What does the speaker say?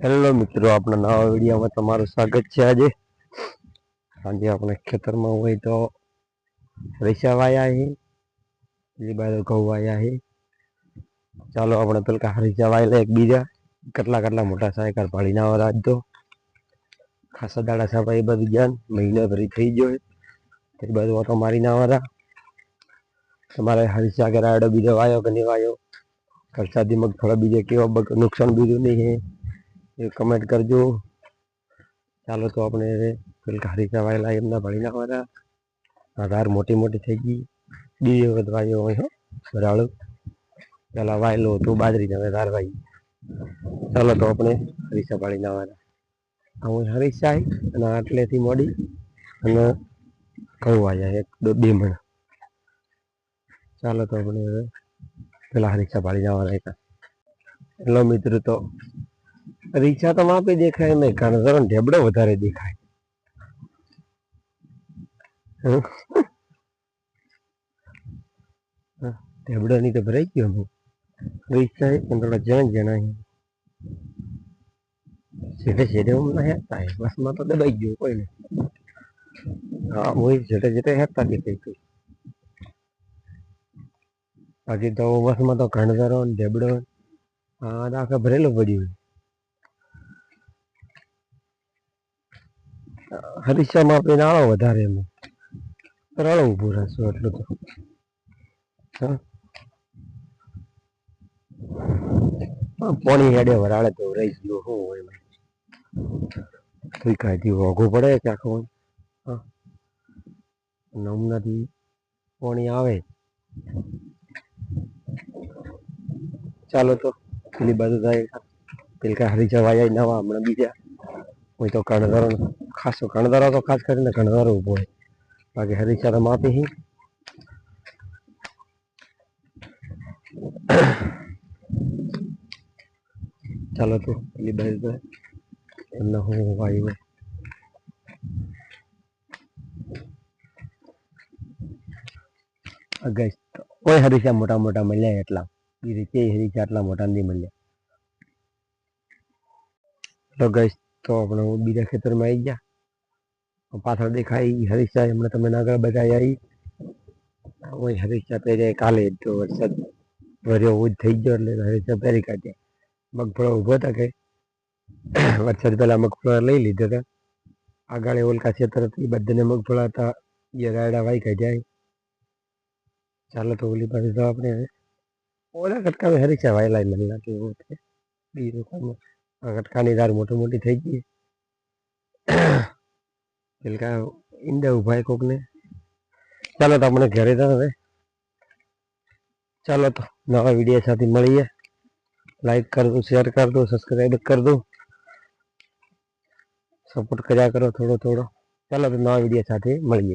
Hello મિત્રો આપણા નવા વિડીયોમાં તમારું સ્વાગત છે આજે. આજે આપણે ખેતરમાં હોય તો રેસા વાયા છે બીજી બાજુ ઘઉં વાયા છે ચાલો આપણે પેલા હરીસા વાયેલા એક બીજા. કેટલા કેટલા મોટા સાયકલ પાડીને રાજ તો. ખાસા દાડા સાપા એ બધું જ્ઞાન મહિના ભરી થઈ ગયો તે બાજુ ઓટો મારી ના વાળા તમારે હરીસા કે બીજો વાયો કે નહીં વાયો? વરસાદી મગફળા બીજે કેવો નુકસાન બીજું નહીં એ કમેન્ટ કરજો. ચાલો તો આપણે પેલા હરીસા વાયેલા એમના ભણી નાખવાના. આધાર ધાર મોટી મોટી થઈ ગઈ. બીજી વખત વાયો હોય, હો બરાળું પેલા વાયેલો બાજરી હવે ધાર વાઈ ચાલો તો આપણે હરીસા પાડી નાખવાના. હું હરીસા અને આટલેથી મોડી, અને કહું વાયા એક બે મણ. ચાલો તો આપણે હવે પેલા હરીસા પાડી જવાના હતા એટલો મિત્ર, તો રીક્ષા તો માપી દેખાય નહીં, કારણ કે ઢેબડો વધારે દેખાય? ઢેબડો ની તો ભરાઈ ગયો હું. રીક્ષા પણ થોડા જણ જણા છેટે છેટે હું ના બસ બસમાં તો દબાઈ ગયો કોઈ ને હા, હું છેટે છેટે હેરતા દેખાઈ ગઈ બાકી તો બસમાં તો ઘણધરો ઢેબડો આ આખે ભરેલું પડ્યું. હરીશામાં આપણે નાળો વધારે એમ. રળો ઊભું રહેશું એટલું તો. પોણી હેડે વરાળે તો રહી ગયો હોય એમાં. કોઈ કાંઈથી વોઘું પડે કે આખો નમનાથી પોણી આવે. ચાલો તો, પેલી બાજુ થાય. પેલકા હરીચા વાયા નવા, હમણાં બીજા. કોઈ તો કણધારો ખાસો કણધારો તો ખાસ કરીને કણધારો ઊભો હોય બાકી હરીચા તો માપી હી ચાલો તો પેલી બાજુ તો એમને હું વાયું અગસ્ત કોઈ હરીચા મોટા મોટા મળ્યા એટલા એ રીતે હરીચા આટલા મોટા નથી મળ્યા તો ગઈશ તો આપણે હું બીજા ખેતરમાં આવી ગયા પાછળ દેખાય ઈ હરીશા હમણાં તમે આગળ બતાવી આવી ઓય હરીશા પહેર્યા કાલે જ તો વરસાદ વર્યો ઉજ થઈ ગયો એટલે હરીશા પહેરી કાઢ્યા. મગફળો ઊભો હતા કે? વરસાદ પહેલા મગફળા લઈ લીધા હતા. આગળ ઓલકા ખેતર હતી બધાને મગફળા હતા. એ રાયડા વાઈ કાઢ્યા ચાલો તો ઓલી બાજુ તો આપણે હવે. ઓલા કટકા હરીશા વાયેલા મને લાગે, એવું છે. બીજું કાંઈ આ કટકાની દાર મોટી મોટી થઈ ગઈ પેલકા ઈંડા ઊભા કોકને. ચાલો તો આપણે ઘરે તો હવે ચાલો તો નવા વીડિયો સાથે મળીએ. લાઈક કર દો શેર કર દો સબસ્ક્રાઈબ કર દો સપોર્ટ કર્યા કરો થોડો થોડો. ચાલો તો નવા વીડિયો સાથે મળીએ.